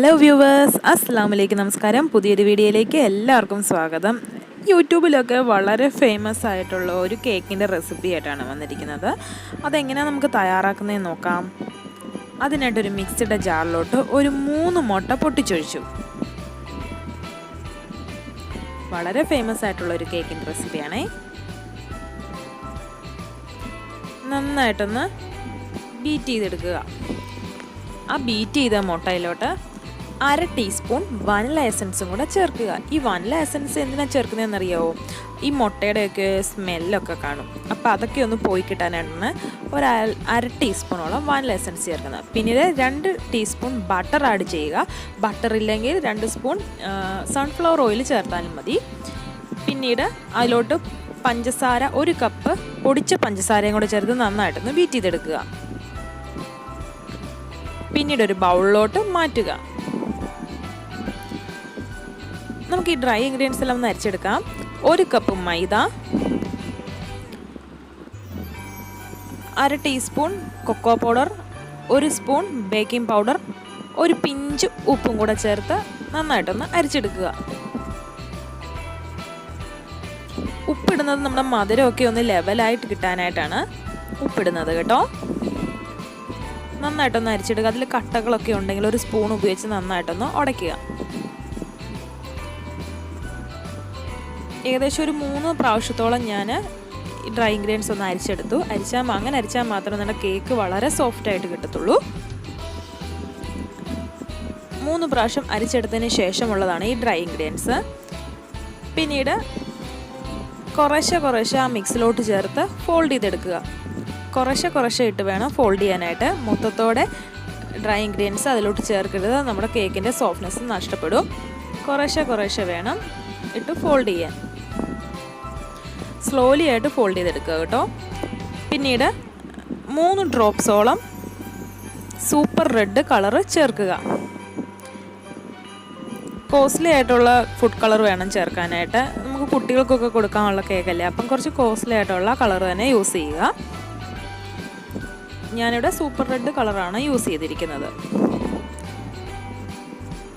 Hello viewers അസ്സാം വലൈക്കും നമസ്കാരം പുതിയൊരു വീഡിയോയിലേക്ക് എല്ലാവർക്കും സ്വാഗതം. യൂട്യൂബിലൊക്കെ വളരെ ഫേമസ് ആയിട്ടുള്ള ഒരു കേക്കിന്റെ റെസിപ്പി ആയിട്ടാണ് വന്നിരിക്കുന്നത്. അതെങ്ങനെയാണ് നമുക്ക് തയ്യാറാക്കുന്നതെന്ന് നോക്കാം. അതിനായിട്ടൊരു മിക്സിയുടെ ജാറിലോട്ട് ഒരു മൂന്ന് മുട്ട പൊട്ടിച്ചൊഴിച്ചു. വളരെ ഫേമസ് ആയിട്ടുള്ള ഒരു കേക്കിന്റെ റെസിപ്പിയാണേ നന്നായിട്ടൊന്ന് ബീറ്റ് ചെയ്തെടുക്കുക. ആ ബീറ്റ് ചെയ്ത മുട്ടയിലോട്ട് അര ടീസ്പൂൺ വനില എസൻസും കൂടെ ചേർക്കുക. ഈ വനില എസൻസ് എന്തിനാണ് ചേർക്കുന്നതെന്ന് അറിയാവോ ഈ മുട്ടയുടെയൊക്കെ സ്മെല്ലൊക്കെ കാണും. അപ്പോൾ അതൊക്കെ ഒന്ന് പോയി കിട്ടാനായിട്ടാണ് ഒരു അര ടീസ്പൂണോളം വനില എസൻസ് ചേർക്കുന്നത്. പിന്നീട് രണ്ട് ടീസ്പൂൺ ബട്ടർ ആഡ് ചെയ്യുക. ബട്ടർ ഇല്ലെങ്കിൽ രണ്ട് സ്പൂൺ സൺഫ്ലവർ ഓയിൽ ചേർത്താലും മതി. പിന്നീട് അതിലോട്ട് പഞ്ചസാര ഒരു കപ്പ് പൊടിച്ച പഞ്ചസാരയും കൂടെ ചേർത്ത് നന്നായിട്ടൊന്ന് ബീറ്റ് ചെയ്തെടുക്കുക. പിന്നീട് ഒരു ബൗളിലോട്ട് മാറ്റുക. നമുക്ക് ഈ ഡ്രൈ ഇൻഗ്രീഡിയൻസ് എല്ലാം ഒന്ന് അരിച്ചെടുക്കാം. ഒരു കപ്പ് മൈദ അര ടീസ്പൂൺ കൊക്കോ പൗഡർ ഒരു സ്പൂൺ ബേക്കിംഗ് പൗഡർ ഒരു പിഞ്ച് ഉപ്പും കൂടെ ചേർത്ത് നന്നായിട്ടൊന്ന് അരിച്ചെടുക്കുക. ഉപ്പിടുന്നത് നമ്മുടെ മധുരമൊക്കെ ഒന്ന് ലെവലായിട്ട് കിട്ടാനായിട്ടാണ് ഉപ്പിടുന്നത് കേട്ടോ. നന്നായിട്ടൊന്ന് അരിച്ചെടുക്കുക. അതിൽ കട്ടകളൊക്കെ ഉണ്ടെങ്കിൽ ഒരു സ്പൂൺ ഉപയോഗിച്ച് നന്നായിട്ടൊന്ന് ഉടയ്ക്കുക. ഏകദേശം ഒരു മൂന്ന് പ്രാവശ്യത്തോളം ഞാൻ ഡ്രൈ ഇൻഗ്രീഡിയൻസ് ഒന്ന് അരിച്ചെടുത്തു. അരിച്ചാൽ അങ്ങനെ അരിച്ചാൽ മാത്രമേ നമ്മുടെ കേക്ക് വളരെ സോഫ്റ്റ് ആയിട്ട് കിട്ടത്തുള്ളൂ. മൂന്ന് പ്രാവശ്യം അരിച്ചെടുത്തതിന് ശേഷമുള്ളതാണ് ഈ ഡ്രൈ ഇൻഗ്രീഡിയൻസ് പിന്നീട് കുറേശ്ശെ കുറേശ്ശെ ആ മിക്സിലോട്ട് ചേർത്ത് ഫോൾഡ് ചെയ്തെടുക്കുക. കുറേശ്ശെ കുറേശ്ശെ ഇട്ട് വേണം ഫോൾഡ് ചെയ്യാനായിട്ട്. മൊത്തത്തോടെ ഡ്രൈ ഇൻഗ്രീഡിയൻസ് അതിലോട്ട് ചേർക്കരുത്. നമ്മുടെ കേക്കിന്റെ സോഫ്റ്റ്നെസ് നഷ്ടപ്പെടും. കുറേശ്ശെ കുറേശ്ശെ വേണം ഇട്ട് ഫോൾഡ് ചെയ്യാൻ. സ്ലോലി ആയിട്ട് ഫോൾഡ് ചെയ്തെടുക്കുക കേട്ടോ. പിന്നീട് മൂന്ന് ഡ്രോപ്സോളം സൂപ്പർ റെഡ് കളറ് ചേർക്കുക. കോസ്റ്റ്ലി ആയിട്ടുള്ള ഫുഡ് കളർ വേണം ചേർക്കാനായിട്ട്. നമുക്ക് കുട്ടികൾക്കൊക്കെ കൊടുക്കാനുള്ള കേക്കല്ലേ അപ്പം കുറച്ച് കോസ്റ്റ്ലി ആയിട്ടുള്ള കളർ തന്നെ യൂസ് ചെയ്യുക. ഞാനിവിടെ സൂപ്പർ റെഡ് കളറാണ് യൂസ് ചെയ്തിരിക്കുന്നത്.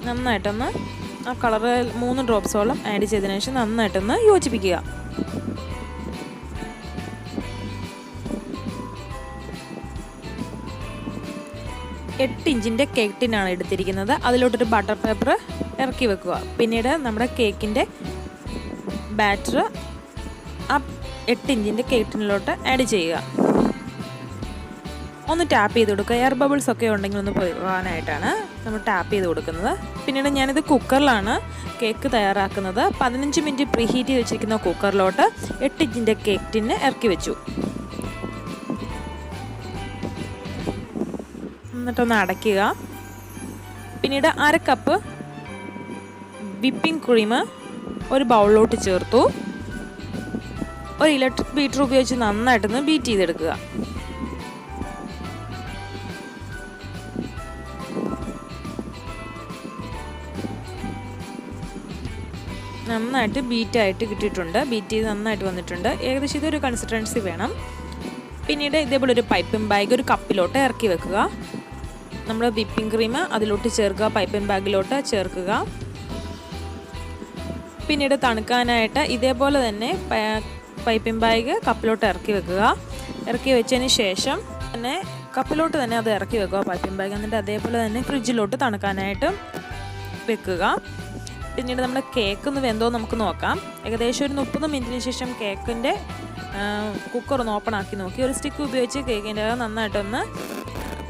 നന്നായിട്ടൊന്ന് ആ കളറ് മൂന്ന് ഡ്രോപ്സോളം ആഡ് ചെയ്തതിനു ശേഷം നന്നായിട്ടൊന്ന് യോജിപ്പിക്കുക. എട്ട് ഇഞ്ചിന്റെ കേക്ക് ടിന്നാണ് എടുത്തിരിക്കുന്നത്. അതിലോട്ടൊരു ബട്ടർ പേപ്പർ ഇറക്കി വെക്കുക. പിന്നീട് നമ്മുടെ കേക്കിന്റെ ബാറ്റർ ആ എട്ട് ഇഞ്ചിന്റെ കേക്ക് ടിന്നിലോട്ട് ആഡ് ചെയ്യുക. ഒന്ന് ടാപ്പ് ചെയ്ത് കൊടുക്കുക. എയർ ബബിൾസ് ഒക്കെ ഉണ്ടെങ്കിൽ ഒന്ന് പോകാനായിട്ടാണ് നമ്മൾ ടാപ്പ് ചെയ്ത് കൊടുക്കുന്നത്. പിന്നീട് ഞാനിത് കുക്കറിലാണ് കേക്ക് തയ്യാറാക്കുന്നത്. പതിനഞ്ച് മിനിറ്റ് പ്രീഹീറ്റ് ചെയ്ത് വെച്ചിരിക്കുന്ന കുക്കറിലോട്ട് എട്ട് ഇഞ്ചിന്റെ കേക്ക് ടിന്ന് ഇറക്കി വെച്ചു. എന്നിട്ടൊന്ന് അടയ്ക്കുക. പിന്നീട് അര കപ്പ് വിപ്പിംഗ് ക്രീം ഒരു ബൗളിലോട്ട് ചേർത്തു. ഒരു ഇലക്ട്രിക് ബീറ്റർ ഉപയോഗിച്ച് നന്നായിട്ടൊന്ന് ബീറ്റ് ചെയ്തെടുക്കുക. നന്നായിട്ട് ബീറ്റായിട്ട് കിട്ടിയിട്ടുണ്ട്. ബീറ്റ് ചെയ്ത് നന്നായിട്ട് വന്നിട്ടുണ്ട്. ഏകദേശം ഇതൊരു കൺസിസ്റ്റൻസി വേണം. പിന്നീട് ഇതേപോലെ ഒരു പൈപ്പിംഗ് ബാഗ് ഒരു കപ്പിലോട്ട് ഇറക്കി വെക്കുക. നമ്മൾ വിപ്പിംഗ് ക്രീം അതിലോട്ട് ചേർക്കുക പൈപ്പിംഗ് ബാഗിലോട്ട് ചേർക്കുക. പിന്നീട് തണുക്കാനായിട്ട് ഇതേപോലെ തന്നെ പൈപ്പിംഗ് ബാഗ് കപ്പിലോട്ട് ഇറക്കി വെക്കുക. ഇറക്കി വെച്ചതിന് ശേഷം തന്നെ കപ്പിലോട്ട് തന്നെ അത് ഇറക്കി വെക്കുക പൈപ്പിംഗ് ബാഗ്. എന്നിട്ട് അതേപോലെ തന്നെ ഫ്രിഡ്ജിലോട്ട് തണുക്കാനായിട്ട് വെക്കുക. പിന്നീട് നമ്മുടെ കേക്ക് ഒന്ന് വെന്തോ നമുക്ക് നോക്കാം. ഏകദേശം ഒരു മുപ്പത് മിനിറ്റിന് ശേഷം കേക്കിന്റെ കുക്കർ ഒന്ന് ഓപ്പൺ ആക്കി നോക്കി. ഒരു സ്റ്റിക്ക് ഉപയോഗിച്ച് കേക്കിന്റെ നന്നായിട്ടൊന്ന്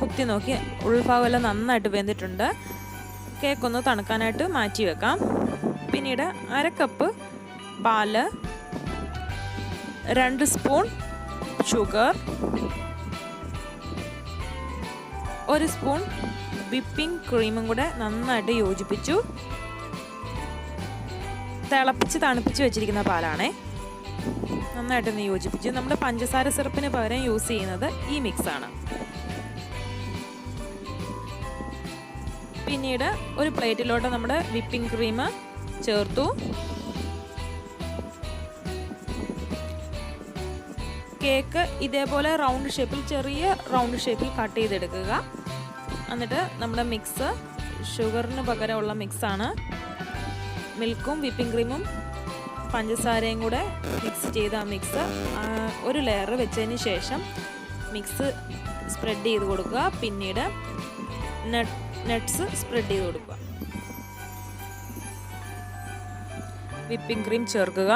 കുത്തി നോക്കി ഉൾഭാഗമെല്ലാം നന്നായിട്ട് വെന്തിട്ടുണ്ട്. കേക്കൊന്ന് തണുക്കാനായിട്ട് മാറ്റി വെക്കാം. പിന്നീട് അര കപ്പ് പാൽ രണ്ട് സ്പൂൺ ഷുഗർ ഒരു സ്പൂൺ വിപ്പിംഗ് ക്രീമും കൂടെ നന്നായിട്ട് യോജിപ്പിച്ചു. തിളപ്പിച്ച് തണുപ്പിച്ച് വെച്ചിരിക്കുന്ന പാലാണേ. നന്നായിട്ടൊന്ന് യോജിപ്പിച്ചു. നമ്മുടെ പഞ്ചസാര സിറപ്പിന് പകരം യൂസ് ചെയ്യുന്നത് ഈ മിക്സാണ്. പിന്നീട് ഒരു പ്ലേറ്റിലോട്ട് നമ്മുടെ വിപ്പിംഗ് ക്രീം ചേർത്തു. കേക്ക് ഇതേപോലെ റൗണ്ട് ഷേപ്പിൽ ചെറിയ റൗണ്ട് ഷേപ്പിൽ കട്ട് ചെയ്തെടുക്കുക. എന്നിട്ട് നമ്മുടെ മിക്സ് ഷുഗറിന് പകരമുള്ള മിക്സാണ്. മിൽക്കും വിപ്പിംഗ് ക്രീമും പഞ്ചസാരയും കൂടെ മിക്സ് ചെയ്ത മിക്സ് ഒരു ലെയർ വെച്ചതിന് ശേഷം മിക്സ് സ്പ്രെഡ് ചെയ്ത് കൊടുക്കുക. പിന്നീട് നട്ട്സ് സ്പ്രെഡ് ചെയ്ത് കൊടുക്കുക. വിപ്പിംഗ് ക്രീം ചേർക്കുക.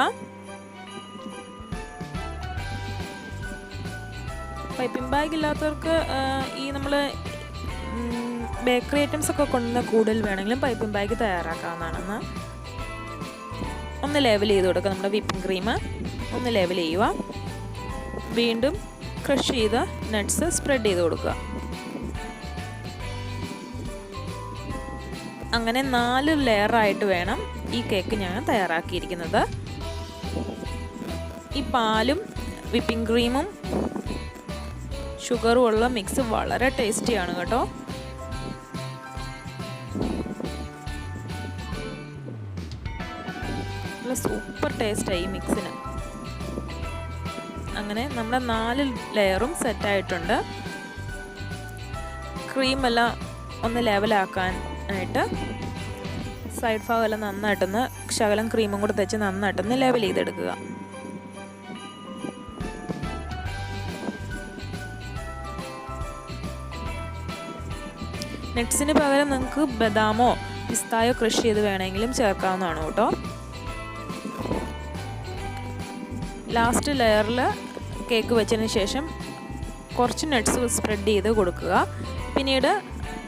പൈപ്പിംഗ് ബാഗ് ഇല്ലാത്തവർക്ക് ഈ നമ്മൾ ബേക്കറി ഐറ്റംസ് ഒക്കെ കൊണ്ടുവന്ന കൂടുതൽ വേണമെങ്കിലും പൈപ്പിംഗ് ബാഗ് തയ്യാറാക്കാവുന്നതാണെന്ന്. ഒന്ന് ലേവൽ ചെയ്ത് കൊടുക്കുക നമ്മുടെ വിപ്പിംഗ് ക്രീം ഒന്ന് ലേവൽ ചെയ്യുക. വീണ്ടും ക്രഷ് ചെയ്ത നട്ട്സ് സ്പ്രെഡ് ചെയ്ത് കൊടുക്കുക. അങ്ങനെ നാല് ലെയറായിട്ട് വേണം ഈ കേക്ക് ഞാൻ തയ്യാറാക്കിയിരിക്കുന്നത്. ഈ പാലും വിപ്പിംഗ് ക്രീമും ഷുഗറും ഉള്ള മിക്സ് വളരെ ടേസ്റ്റിയാണ് കേട്ടോ. സൂപ്പർ ടേസ്റ്റായി ഈ മിക്സിന് അങ്ങനെ നമ്മുടെ നാല് ലെയറും സെറ്റായിട്ടുണ്ട് ക്രീമെല്ലാം ഒന്ന് ലെവലാക്കാനായിട്ട് സൈഡ് ഭാഗമെല്ലാം നന്നായിട്ടൊന്ന് ശകലം ക്രീമും കൂടെ തേച്ച് നന്നായിട്ടൊന്ന് ലെവൽ ചെയ്തെടുക്കുക. നട്ട്സിന് പകരം നിങ്ങൾക്ക് ബദാമോ പിസ്തായോ ക്രഷ് ചെയ്ത് വേണമെങ്കിലും ചേർക്കാവുന്നതാണ് കേട്ടോ. ലാസ്റ്റ് ലെയറിൽ കേക്ക് വെച്ചതിന് ശേഷം കുറച്ച് നട്ട്സ് സ്പ്രെഡ് ചെയ്ത് കൊടുക്കുക. പിന്നീട്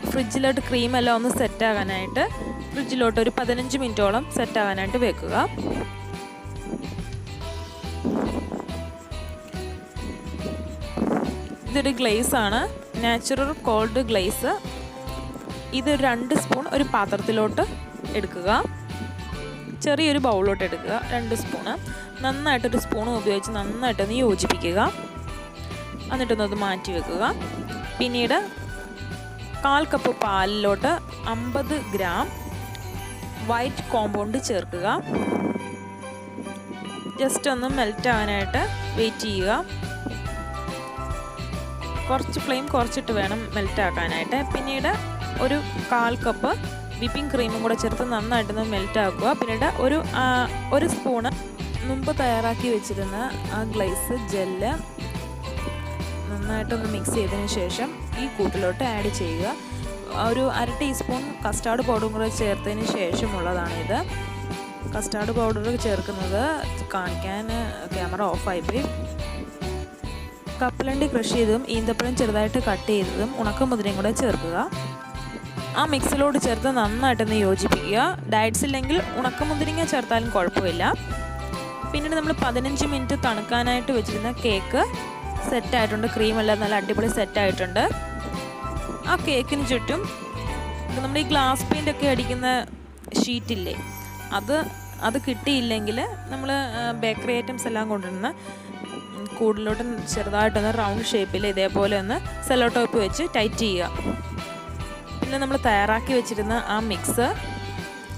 ഫ്രിഡ്ജിലോട്ട് ക്രീം എല്ലാം ഒന്ന് സെറ്റ് ആകാനായിട്ട് ഫ്രിഡ്ജിലോട്ട് ഒരു പതിനഞ്ച് മിനിറ്റോളം സെറ്റ് ആകാനായിട്ട് വെക്കുക. ഇതൊരു ഗ്ലേസ് ആണ്. നാച്ചുറൽ കോൾഡ് ഗ്ലേസ് ഇത് രണ്ട് സ്പൂൺ ഒരു പാത്രത്തിലോട്ട് എടുക്കുക. ചെറിയൊരു ബൗളിലോട്ട് എടുക്കുക. രണ്ട് സ്പൂണ് നന്നായിട്ടൊരു സ്പൂൺ ഉപയോഗിച്ച് നന്നായിട്ടൊന്ന് യോജിപ്പിക്കുക. എന്നിട്ടൊന്നത് മാറ്റി വെക്കുക. പിന്നീട് കാൽ കപ്പ് പാലിലോട്ട് അമ്പത് ഗ്രാം വൈറ്റ് കോമ്പൗണ്ട് ചേർക്കുക. ജസ്റ്റ് ഒന്ന് മെൽറ്റ് ആവാനായിട്ട് വെയിറ്റ് ചെയ്യുക. കുറച്ച് ഫ്ലെയിം കുറച്ചിട്ട് വേണം മെൽറ്റ് ആക്കാനായിട്ട്. പിന്നീട് ഒരു കാൽ കപ്പ് വിപ്പിംഗ് ക്രീമും കൂടെ ചേർത്ത് നന്നായിട്ടൊന്ന് മെൽറ്റ് ആക്കുക. പിന്നീട് ഒരു ഒരു സ്പൂണ് മുമ്പ് തയ്യാറാക്കി വെച്ചിരുന്ന ആ ഗ്ലൈസ് ജെല്ല് നന്നായിട്ടൊന്ന് മിക്സ് ചെയ്തതിന് ശേഷം ഈ കൂട്ടിലോട്ട് ആഡ് ചെയ്യുക. ഒരു അര ടീസ്പൂൺ കസ്റ്റാർഡ് പൗഡറും കൂടെ ചേർത്തതിന് ശേഷമുള്ളതാണിത് കസ്റ്റാർഡ് പൗഡർ ചേർക്കുന്നത് കാണിക്കാൻ ക്യാമറ ഓഫായി പോയി. കപ്പലണ്ടി ക്രഷ് ചെയ്തതും ഈന്തപ്പഴം ചെറുതായിട്ട് കട്ട് ചെയ്തതും ഉണക്കമുതിരയും കൂടെ ചേർക്കുക. ആ മിക്സിലോട് ചേർത്ത് നന്നായിട്ടൊന്ന് യോജിപ്പിക്കുക. ഡയറ്റ്സ് ഇല്ലെങ്കിൽ ഉണക്കമുതിരിങ്ങ ചേർത്താലും കുഴപ്പമില്ല. പിന്നീട് നമ്മൾ പതിനഞ്ച് മിനിറ്റ് തണുക്കാനായിട്ട് വെച്ചിരുന്ന കേക്ക് സെറ്റായിട്ടുണ്ട് ക്രീമെല്ലാം നല്ല അടിപൊളി സെറ്റായിട്ടുണ്ട് ആ കേക്കിന് ചുറ്റും നമ്മൾ ഈ ഗ്ലാസ് പെയിന്റ് ഒക്കെ അടിക്കുന്ന ഷീറ്റില്ലേ അത് അത് കിട്ടിയില്ലെങ്കിൽ നമ്മൾ ബേക്കറി ഐറ്റംസ് എല്ലാം കൊണ്ടുവരുന്ന കൂടുതലോട്ട് ചെറുതായിട്ടൊന്ന് റൗണ്ട് ഷേപ്പിൽ ഇതേപോലെ ഒന്ന് സെല്ലോ ടോപ്പ് വെച്ച് ടൈറ്റ് ചെയ്യുക. പിന്നെ നമ്മൾ തയ്യാറാക്കി വെച്ചിരുന്ന ആ മിക്സ്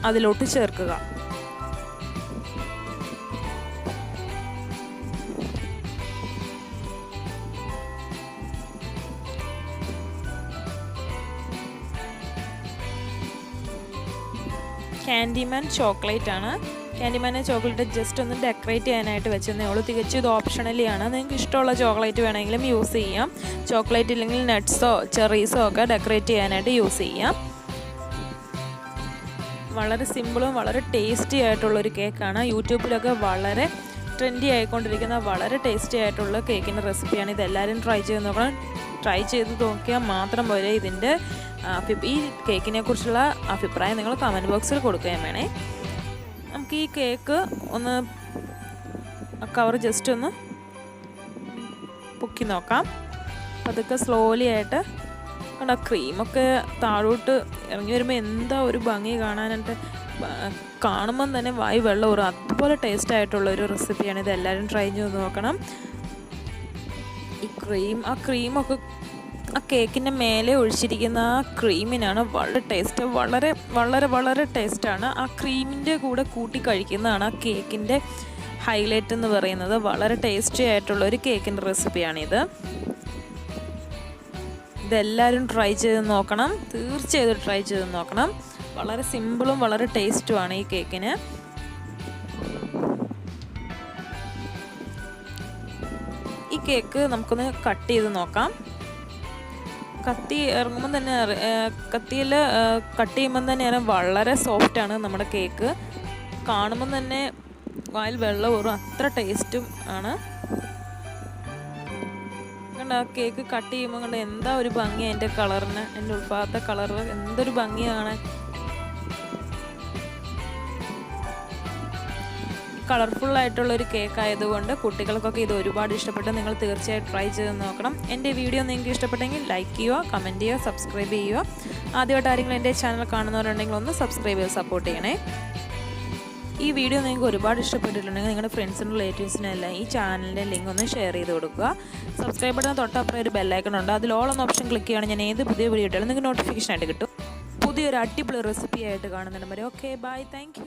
അതിലോട്ട് ചേർക്കുക. ക്യാൻഡിമാൻ ചോക്ലേറ്റ് ആണ്. ക്യാൻഡിമാനെ ചോക്ലേറ്റ് ജസ്റ്റ് ഒന്ന് ഡെക്കറേറ്റ് ചെയ്യാനായിട്ട് വെച്ചെന്നേ ഉള്ളൂ. തികച്ചും ഇത് ഓപ്ഷണലി ആണ്. നിങ്ങൾക്ക് ഇഷ്ടമുള്ള ചോക്ലേറ്റ് വേണമെങ്കിലും യൂസ് ചെയ്യാം. ചോക്ലേറ്റ് ഇല്ലെങ്കിൽ നട്ട്സോ ചെറീസോ ഒക്കെ ഡെക്കറേറ്റ് ചെയ്യാനായിട്ട് യൂസ് ചെയ്യാം. വളരെ സിമ്പിളും വളരെ ടേസ്റ്റി ആയിട്ടുള്ളൊരു കേക്കാണ് യൂട്യൂബിലൊക്കെ വളരെ ട്രെൻഡി ആയിക്കൊണ്ടിരിക്കുന്ന വളരെ ടേസ്റ്റി ആയിട്ടുള്ള കേക്കിന്റെ റെസിപ്പിയാണ് ഇതെല്ലാവരും ട്രൈ ചെയ്ത് നോക്കണം. ട്രൈ ചെയ്ത് നോക്കിയാൽ മാത്രം പോലെ ഇതിന്റെ ഈ കേക്കിനെ കുറിച്ചുള്ള അഭിപ്രായം നിങ്ങൾ കമന്റ് ബോക്സിൽ കൊടുക്കുകയും വേണേ. നമുക്ക് ഈ കേക്ക് ഒന്ന് കവർ ജസ്റ്റ് ഒന്ന് പൊക്കി നോക്കാം. അതൊക്കെ സ്ലോലി ആയിട്ട് കണ്ട ക്രീമൊക്കെ താഴോട്ട് ഇറങ്ങി വരുമ്പോൾ എന്താ ഒരു ഭംഗി കാണാനായിട്ട് കാണുമ്പം തന്നെ വായി വെള്ളം ഒരു അതുപോലെ ടേസ്റ്റ് ആയിട്ടുള്ള ഒരു റെസിപ്പിയാണ് ഇത്. എല്ലാവരും ട്രൈ ചെയ്ത് നോക്കണം. ഈ ക്രീം ആ ക്രീമൊക്കെ ആ കേക്കിന്റെ മേലെ ഒഴിച്ചിരിക്കുന്ന ആ ക്രീമിനാണ് വളരെ ടേസ്റ്റ് വളരെ വളരെ വളരെ ടേസ്റ്റാണ് ആ ക്രീമിന്റെ കൂടെ കൂട്ടി കഴിക്കുന്നതാണ് ആ കേക്കിന്റെ ഹൈലൈറ്റ് എന്ന് പറയുന്നത്. വളരെ ടേസ്റ്റി ആയിട്ടുള്ള ഒരു കേക്കിന്റെ റെസിപ്പിയാണിത് ഇതെല്ലാവരും ട്രൈ ചെയ്ത് നോക്കണം. തീർച്ചയായും ട്രൈ ചെയ്ത് നോക്കണം. വളരെ സിമ്പിളും വളരെ ടേസ്റ്റുമാണ് ഈ കേക്കിന് ഈ കേക്ക് നമുക്കൊന്ന് കട്ട് ചെയ്ത് നോക്കാം. കത്തി ഇറങ്ങുമ്പോൾ തന്നെ കത്തിയിൽ കട്ട് ചെയ്യുമ്പം തന്നെ വളരെ സോഫ്റ്റാണ് നമ്മുടെ കേക്ക് കാണുമ്പം തന്നെ വായിൽ വെള്ളം ഊറും. അത്ര ടേസ്റ്റും ആണ്. കണ്ട? കേക്ക് കട്ട് ചെയ്യുമ്പോൾ കണ്ട എന്താ ഒരു ഭംഗി എന്റെ കളറിന്? എന്റെ ഉൾഭാഗത്തെ കളർ എന്തൊരു ഭംഗിയാണ്. കളർഫുൾ ആയിട്ടുള്ള ഒരു കേക്ക് ആയതുകൊണ്ട് കുട്ടികൾക്കൊക്കെ ഇത് ഒരുപാട് ഇഷ്ടപ്പെട്ട്. നിങ്ങൾ തീർച്ചയായും ട്രൈ ചെയ്ത് നോക്കണം. എന്റെ വീഡിയോ നിങ്ങൾക്ക് ഇഷ്ടപ്പെട്ടെങ്കിൽ ലൈക്ക് ചെയ്യുക കമന്റ് ചെയ്യുക സബ്സ്ക്രൈബ് ചെയ്യുക. ആദ്യമായിട്ട് ആരെങ്കിലും എന്റെ ചാനൽ കാണുന്നവരുണ്ടെങ്കിൽ ഒന്ന് സബ്സ്ക്രൈബ് ചെയ്ത് സപ്പോർട്ട് ചെയ്യണേ. ഈ വീഡിയോ നിങ്ങൾക്ക് ഒരുപാട് ഇഷ്ടപ്പെട്ടിട്ടുണ്ടെങ്കിൽ നിങ്ങളുടെ ഫ്രണ്ട്സിനും റിലേറ്റീവ്സിനെല്ലാം ഈ ചാനലിന്റെ ലിങ്ക് ഒന്ന് ഷെയർ ചെയ്ത് കൊടുക്കുക. സബ്സ്ക്രൈബ് ബട്ടൺ തൊട്ടപ്പുറം ഒരു ബെല്ലൈക്കൺ ഉണ്ട്. അതിൽ ഓൾ എന്ന ഓപ്ഷൻ ക്ലിക്ക് ചെയ്യുകയാണെങ്കിൽ ഞാൻ ഏത് പുതിയ വീഡിയോ ഇട്ടാലും നിങ്ങൾക്ക് നോട്ടിഫിക്കേഷൻ ആയിട്ട് കിട്ടും. പുതിയൊരു അടിപൊളി റെസിപ്പി ആയിട്ട് കാണുന്നുണ്ട് വരെ. Okay bye thank